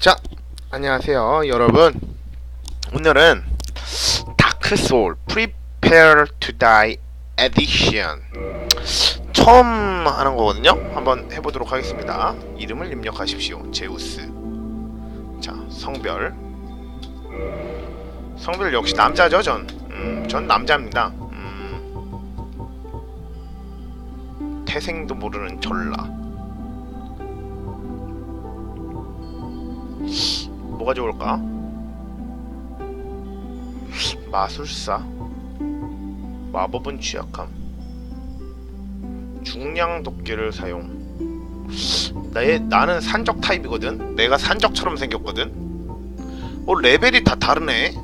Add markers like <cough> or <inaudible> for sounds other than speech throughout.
자, 안녕하세요, 여러분. 오늘은 다크 소울 Prepare to Die Edition 처음 하는 거거든요. 한번 해보도록 하겠습니다. 이름을 입력하십시오. 제우스. 자, 성별. 성별 역시 남자죠, 전. 음, 전 남자입니다. 음, 태생도 모르는 전라. 뭐가 좋을까? 마술사? 마법은 취약함. 중량 도끼를 사용. 내, 나는 산적 타입이거든? 내가 산적처럼 생겼거든? 어 레벨이 다 다르네.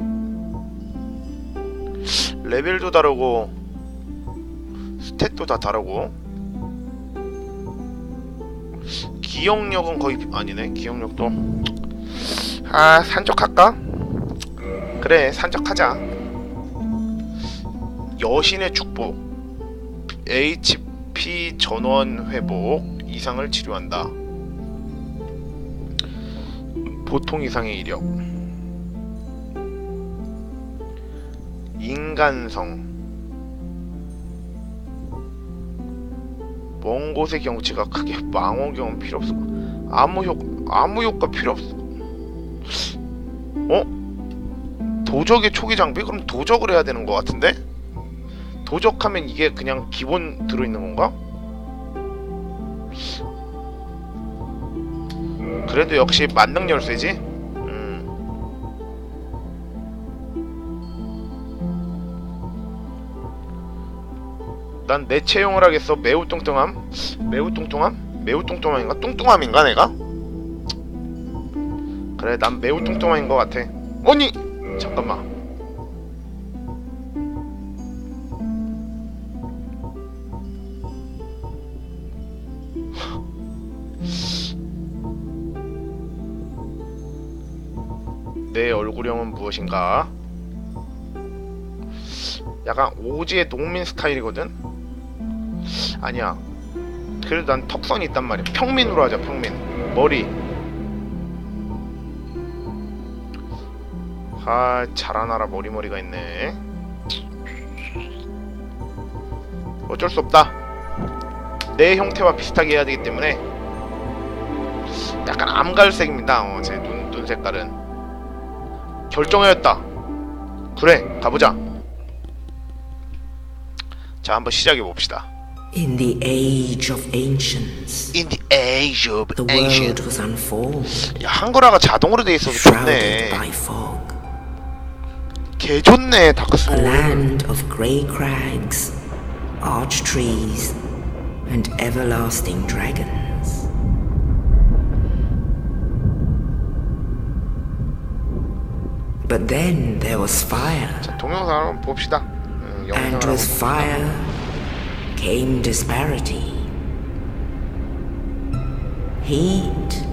레벨도 다르고 스탯도 다 다르고. 기억력은 거의 아니네 기억력도 아 산적할까? 그래 산적하자. 여신의 축복 HP 전원 회복 이상을 치료한다. 보통 이상의 이력. 인간성. 먼 곳의 경치가 크게 망원경은 필요 없어. 아무 효 아무 효과 필요 없어 어? 도적의 초기 장비? 그럼 도적을 해야 되는 것 같은데? 도적하면 이게 그냥 기본 들어있는 건가? 그래도 역시 만능 열쇠지? 음. 난내 채용을 하겠어 매우 뚱뚱함? 매우 뚱뚱함? 매우 뚱뚱함인가? 뚱뚱함인가 내가? 그래 난 매우 뚱뚱함인 것 같아 아니! 잠깐만 <laughs> 내 얼굴형은 무엇인가? 약간 오지의 농민 스타일이거든? 아니야 그래도 난 턱선이 있단 말이야 평민으로 하자 평민 머리 아 자라나라 머리머리가 있네. 어쩔 수 없다. 내 형태와 비슷하게 해야 되기 때문에 약간 암갈색입니다. 어, 제 눈, 눈 색깔은. 결정하였다. 그래 가보자. 자 한번 시작해 봅시다. In the age of ancients, In the age of the world was unformed, 야 한글화가 자동으로 돼 있어서 좋네. by fog. 개 좋네 A 다크소울 land of grey crags, arch trees, and everlasting dragons. But then there was fire, 동영상 한번 봅시다 음, and 영상을 with 한번 fire came disparity. Heat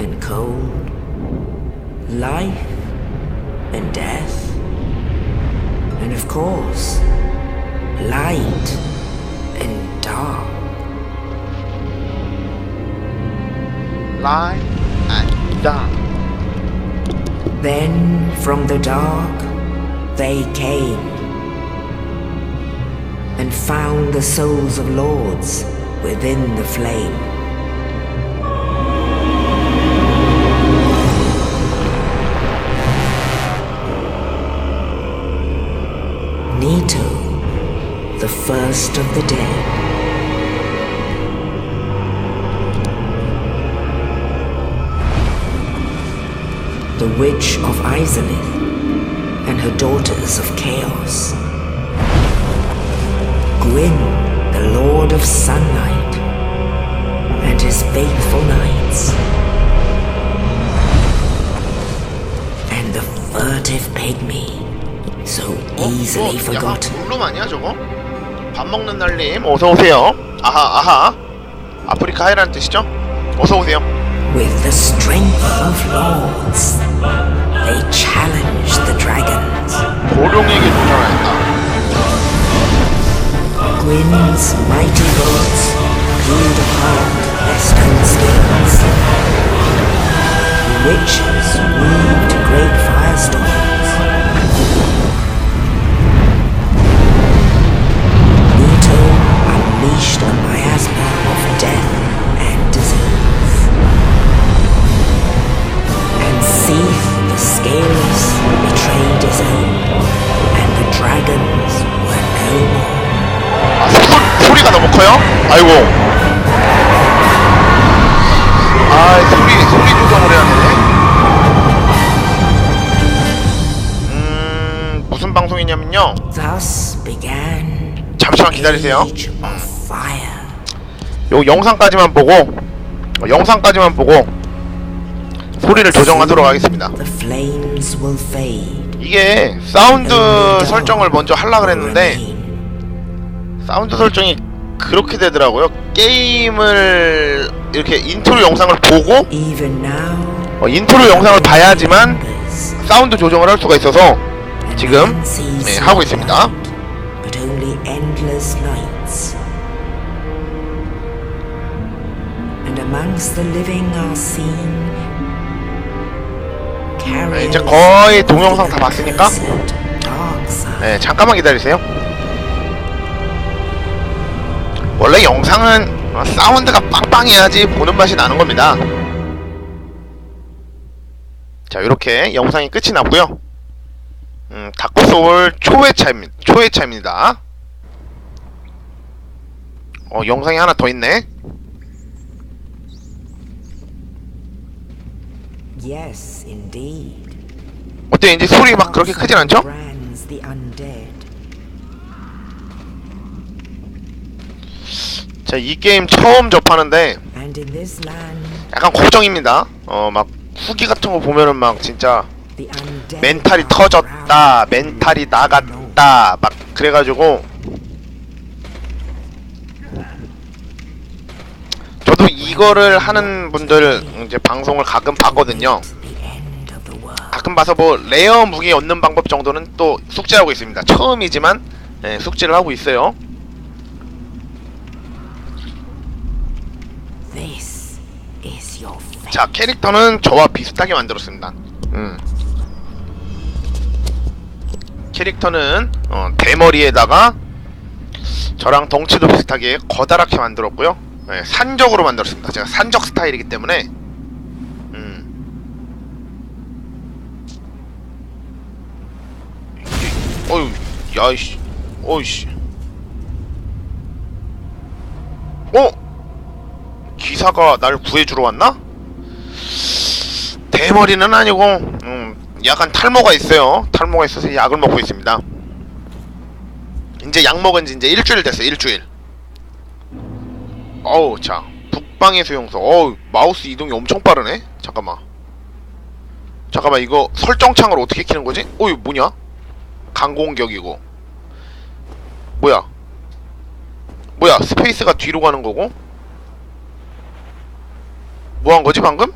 and cold, life and death. And of course, light and dark. Light and dark. Then from the dark they came and found the souls of lords within the flame. Nito, the first of the dead. the Witch of Izalith and her daughters of Chaos. Gwyn, the Lord of Sunlight, and his faithful knights. And the furtive pygmy, so easily 어? 약간 forgotten. 블룸 아니야 저거? 밥 먹는 날님 어서 오세요 아하 아하 아프리카 하이라는 뜻이죠? 어서 오세요 With the strength of lords, they challenged the dragons. 고룡에게 도전하였다 Gwyn's mighty bullets peeled apart their stone skills. witches weaved great 아이고. 아, 소리, 소리 조정을 해야 되네. 음, 무슨 방송이냐면요. 잠시만 기다리세요. Fire. 요 영상까지만 보고, 어, 영상까지만 보고, 소리를 조정하도록 하겠습니다. The flames will fade. 이게 사운드 설정을 먼저 하려고 그랬는데, 사운드 설정이 그렇게 되더라고요. 게임을 이렇게 인트로 영상을 보고 어, 인트로 영상을 봐야지만 사운드 조정을 할 수가 있어서 지금 네, 하고 있습니다. 네, 이제 거의 동영상 다 봤으니까. 네, 잠깐만 기다리세요. 원래 영상은 어, 사운드가 빵빵해야지 보는 맛이 나는 겁니다. 자, 이렇게 영상이 끝이 났고요. 음, 다크소울 초회차입니다. 초회차입니다. 어, 영상이 하나 더 있네. Yes, indeed. 어때? 이제 소리 막 그렇게 크진 않죠? 자, 이 게임 처음 접하는데 약간 걱정입니다. 어, 막 후기 같은 거 보면은 막 진짜 멘탈이 터졌다, 멘탈이 나갔다, 막 그래가지고 저도 이거를 하는 분들 이제 방송을 가끔 봤거든요. 가끔 봐서 뭐 레어 무기 얻는 방법 정도는 또 숙지하고 있습니다. 처음이지만 예, 숙지를 하고 있어요. 자 캐릭터는 저와 비슷하게 만들었습니다. 음. 캐릭터는 어, 대머리에다가 저랑 덩치도 비슷하게 거다랗게 만들었고요. 네, 산적으로 만들었습니다. 제가 산적 스타일이기 때문에 음. 어휴 야이씨 어이씨 어? 기사가 날 구해주러 왔나? 대머리는 아니고 음, 약간 탈모가 있어요. 탈모가 있어서 약을 먹고 있습니다. 이제 약 먹은 지 이제 일주일 됐어요. 일주일. 어우 자 북방의 수용소. 어우 마우스 이동이 엄청 빠르네. 잠깐만. 잠깐만 이거 설정창을 어떻게 키는 거지? 어 이거 뭐냐? 강공격이고. 뭐야? 뭐야? 스페이스가 뒤로 가는 거고? 뭐 한 거지 방금?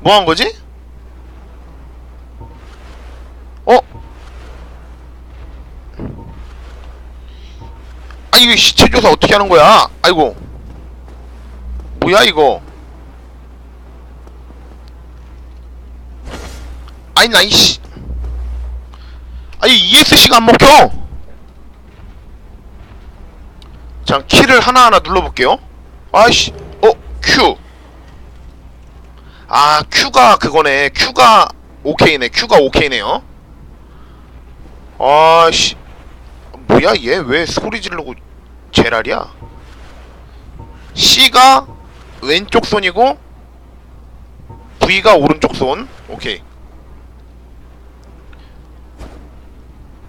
뭐 한 거지? 어? 아 이거 시체 조사 어떻게 하는 거야? 아이고. 뭐야 이거? 아니 나 이씨. 아니 ESC가 안 먹혀? 자 키를 하나하나 눌러볼게요. 아이씨. 어 Q 아 Q가 그거네. Q가 오케이네. Q가 오케이네요. 아씨. 뭐야 얘? 왜 소리 지르고 제랄이야? C가 왼쪽 손이고 V가 오른쪽 손. 오케이.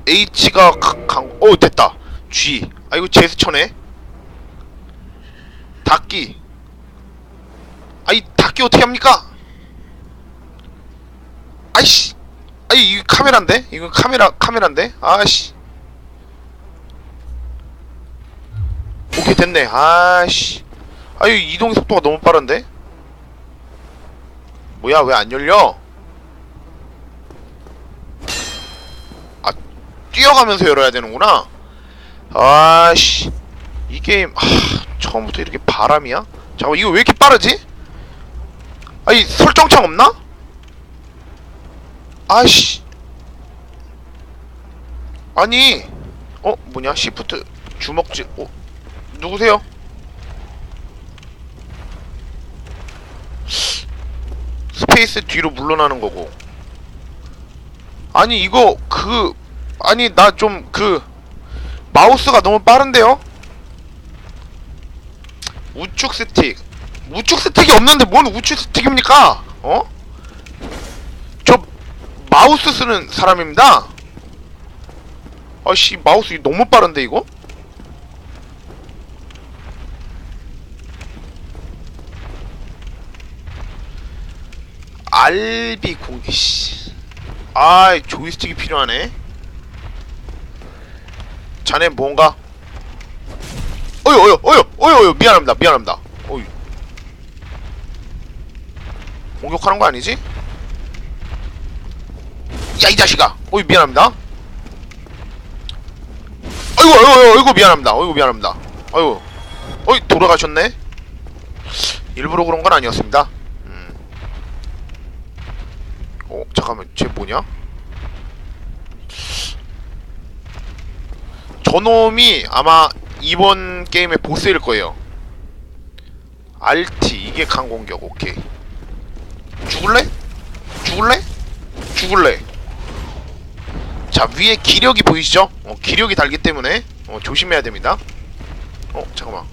H가 강, 어 됐다. G. 아 이거 제스처네. 닫기. 아이 닫기 어떻게 합니까? 아이씨 아이 이거 카메라인데? 이거 카메라 카메라인데? 아씨 오케이 됐네 아씨 아유 이동 속도가 너무 빠른데? 뭐야 왜 안 열려? 아 뛰어가면서 열어야 되는구나 아씨 이 게임 하, 처음부터 이렇게 바람이야? 잠깐 이거 왜 이렇게 빠르지? 아니 아이 설정창 없나? 아씨 아니 어 뭐냐 시프트 주먹질 어 누구세요? 스페이스 뒤로 물러나는 거고 아니 이거 그 아니 나 좀 그 마우스가 너무 빠른데요? 우측 스틱 우측 스틱이 없는데 뭔 우측 스틱입니까? 어? 저 마우스 쓰는 사람입니다. 아씨 마우스 너무 빠른데 이거? 알비 공기 씨. 아 조이스틱이 필요하네. 자네 뭔가? 어여 어여 어여 어여 어여 미안합니다 미안합니다. 어이. 공격하는 거 아니지? 야 이 자식아! 어이 미안합니다. 아이고 아이고, 아이고 미안합니다. 아이고 미안합니다. 아이고 어이 돌아가셨네. 일부러 그런 건 아니었습니다. 음. 어 잠깐만 쟤 뭐냐? 저놈이 아마 이번 게임의 보스일 거예요. RT 이게 강공격 오케이. 죽을래? 죽을래? 죽을래? 자 위에 기력이 보이시죠? 어, 기력이 달기 때문에 어, 조심해야 됩니다. 어 잠깐만.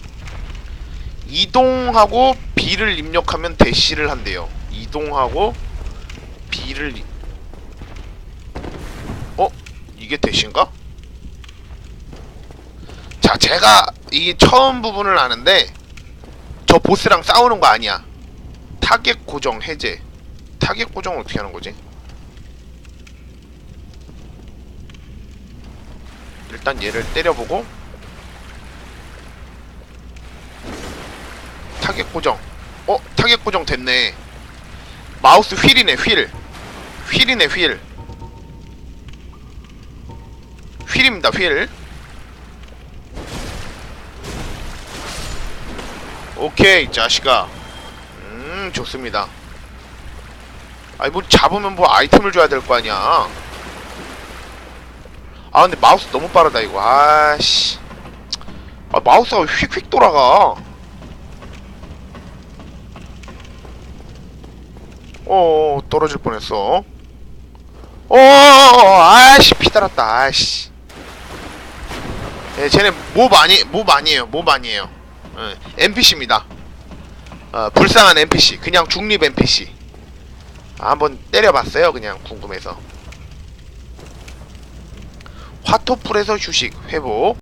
이동하고 B를 입력하면 대시를 한대요. 이동하고 B를 이... 어 이게 대시인가? 자 제가 이 처음 부분을 아는데 저 보스랑 싸우는 거 아니야. 타겟 고정 해제. 타겟 고정을 어떻게 하는 거지? 일단 얘를 때려보고 타겟 고정. 어? 타겟 고정 됐네. 마우스 휠이네 휠. 휠이네 휠. 휠입니다 휠. 오케이 자식아. 음 좋습니다. 아니 뭐 잡으면 뭐 아이템을 줘야 될 거 아니야 아 근데 마우스 너무 빠르다 이거. 아씨. 아 마우스가 휙휙 돌아가? 어 떨어질 뻔했어. 어 아씨 피 달았다 아씨. 예 쟤네 몹 아니 몹 아니에요 몹 아니에요. 예, NPC입니다. 어, 불쌍한 NPC 그냥 중립 NPC 아, 한번 때려봤어요 그냥 궁금해서 화토풀에서 휴식 회복